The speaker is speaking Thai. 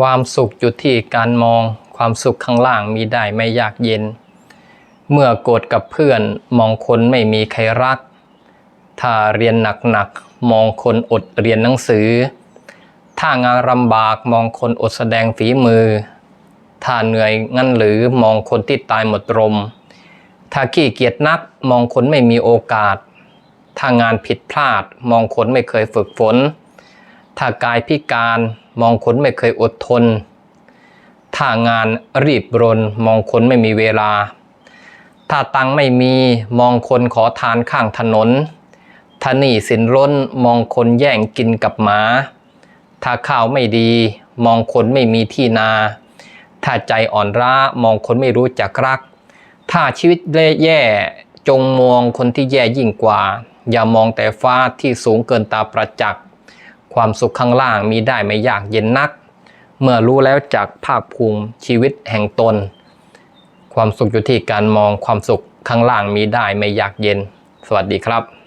ความสุขอยู่ที่การมอง ความสุขข้างล่างมีได้ไม่ยากเย็น เมื่อโกรธกับเพื่อนมองคนไม่มีใครรัก ถ้าเรียนหนักๆมองคนอดเรียนหนังสือ ถ้างานลำบากมองคนอดแสดงฝีมือ ถ้าเหนื่อยงั้นหรือมองคนที่ตายหมดลมถ้าขี้เกียจนักมองคนไม่มีโอกาส ถ้างานผิดพลาดมองคนไม่เคยฝึกฝน ถ้ากายพิการมองคนไม่เคยอดทน ถ้างานรีบรนมองคนไม่มีเวลา ถ้าตังไม่มีมองคนขอทานข้างถนน ถ้าหนี้สินร้นมองคนแย่งกินกับหมา ถ้าข้าวไม่ดีมองคนไม่มีที่นา ถ้าใจอ่อนร้ามองคนไม่รู้จักรัก ถ้าชีวิตเละแย่จงมองคนที่แย่ยิ่งกว่า อย่ามองแต่ฟ้าที่สูงเกินตาประจักษ์ ความสุขข้างล่างมีได้ไม่ยากเย็นนัก เมื่อรู้แล้วจากภาคภูมิชีวิตแห่งตน ความสุขอยู่ที่การมองความสุขข้างล่างมีได้ไม่ยากเย็น สวัสดีครับ